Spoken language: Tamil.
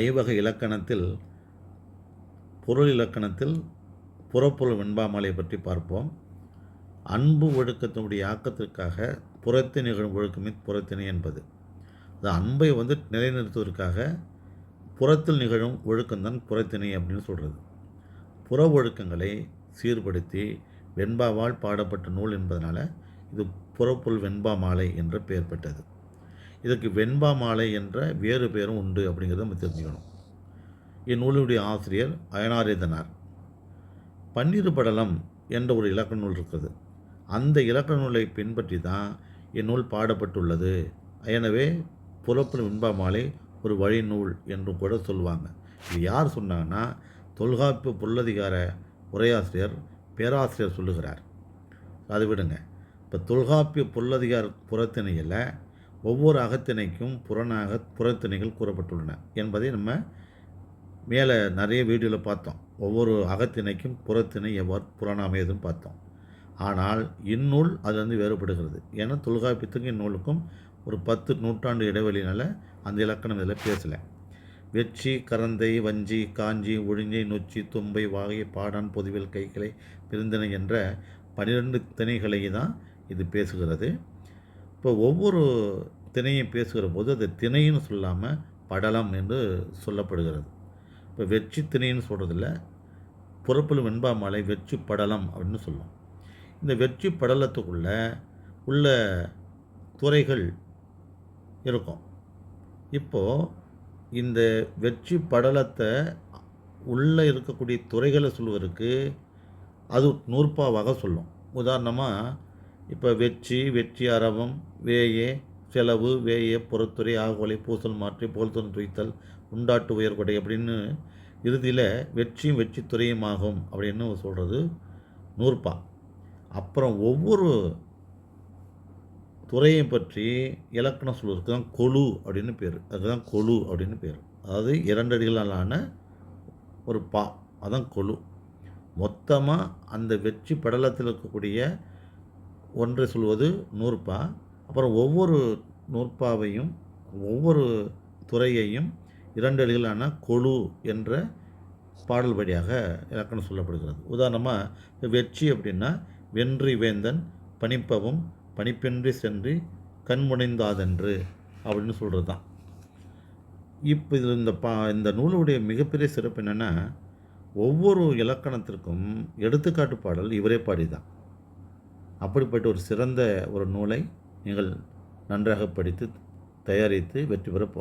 ஐவகை இலக்கணத்தில் பொருள் இலக்கணத்தில் புறப்பொருள் வெண்பாமலை பற்றி பார்ப்போம். அன்பு ஒழுக்கத்தினுடைய ஆக்கத்திற்காக புறத்து நிகழும் ஒழுக்கமே புறத்திணை என்பது. அது அன்பை வந்து நிலைநிறுத்துவதற்காக புறத்தில் நிகழும் ஒழுக்கம்தான் புறத்திணை அப்படின்னு சொல்கிறது புற ஒழுக்கங்களை சீர்படுத்தி வெண்பாவால் பாடப்பட்ட நூல் என்பதனால் இது புறப்பொருள் வெண்பா மாலை என்ற பெயர் பெற்றது. இதற்கு வெண்பா மாலை என்ற வேறு பெயரும் உண்டு அப்படிங்கிறத நம்ம தெரிஞ்சுக்கணும். இந்நூலுடைய ஆசிரியர் அயனாரேதனார் பன்னிரு படலம் என்ற ஒரு இலக்கண நூல் இருக்குது. அந்த இலக்கண நூலை பின்பற்றி தான் இந்நூல் பாடப்பட்டுள்ளது. எனவே புறப்படும் வெண்பா மாலை ஒரு வழி நூல் என்றும் கூட சொல்லுவாங்க. இது யார் சொன்னாங்கன்னா தொல்காப்பு பொருளதிகார உரையாசிரியர் பேராசிரியர் சொல்லுகிறார். அது விடுங்க. இப்போ தொல்காப்பிய பொருளதிகார புறத்திணையில் ஒவ்வொரு அகத்திணைக்கும் புறநாக புறத்திணைகள் கூறப்பட்டுள்ளன என்பதை நம்ம மேலே நிறைய வீடியோவில் பார்த்தோம். ஒவ்வொரு அகத்திணைக்கும் புறத்திணை எவ்வாறு புறணாமையதுன்னு பார்த்தோம். ஆனால் இந்நூல் அது வந்து வேறுபடுகிறது. ஏன்னா தொல்காப்பியத்துக்கும் இந்நூலுக்கும் ஒரு பத்து நூற்றாண்டு இடைவெளினால் அந்த இலக்கணம் இதில் பேசலை. வெற்றி கரந்தை வஞ்சி காஞ்சி ஒழுங்கை நொச்சி தும்பை வாகை பாடான் பொதுவில் கைகளை பிரிந்தனை என்ற பனிரெண்டு திணைகளை தான் இது பேசுகிறது. இப்போ ஒவ்வொரு திணையும் பேசுகிற போது அது திணைன்னு சொல்லாமல் படலம் என்று சொல்லப்படுகிறது. இப்போ வெற்றி திணைன்னு சொல்கிறதில்ல புறப்பல் வெண்பாமலை வெச்சு வெற்றி படலம் அப்படின்னு சொல்லும் இந்த வெற்றி படலத்துக்குள்ள உள்ள துறைகள் இருக்கும். இப்போது இந்த வெற்றி படலத்தை உள்ளே இருக்கக்கூடிய துறைகளை சொல்வதற்கு அது நூற்பாவாக சொல்லும். உதாரணமாக இப்போ வெற்றி வெற்றி அரவம் வேயே செலவு வேயே புறத்துறை ஆகுவலை பூசல் மாற்றி போல்தொன் துய்த்தல் உண்டாட்டு உயர்கொடை அப்படின்னு இறுதியில் வெற்றியும் வெற்றி துறையுமாகும் அப்படின்னு சொல்கிறது நூற்பா. அப்புறம் ஒவ்வொரு துறையை பற்றி இலக்கணம் சொல்வதற்கு தான் கொழு அப்படின்னு பேர். அதுதான் கொழு அப்படின்னு பேர். அதாவது இரண்டடிகளாலான ஒரு பா. அதான் கொழு மொத்தமாக அந்த வெற்றி படலத்தில் இருக்கக்கூடிய ஒன்றை சொல்வது நூற்பா. அப்புறம் ஒவ்வொரு நூற்பாவையும் ஒவ்வொரு துறையையும் இரண்டு அடிகளான கொழு என்ற பாடல் வழியாக இலக்கணம் சொல்லப்படுகிறது. உதாரணமாக வெற்றி அப்படின்னா வென்றி வேந்தன் பணிப்பவும் பணிப்பின்றி சென்று கண்முனைந்தாதென்று அப்படின்னு சொல்கிறது தான் இப்போ இதில் இந்த பா இந்த நூலுடைய மிகப்பெரிய சிறப்பு என்னென்னா ஒவ்வொரு இலக்கணத்திற்கும் எடுத்துக்காட்டு பாடல் இவரே பாடிதான் அப்படிப்பட்ட ஒரு சிறந்த ஒரு நூலை நீங்கள் நன்றாக படித்து தயாரித்து வெற்றி பெற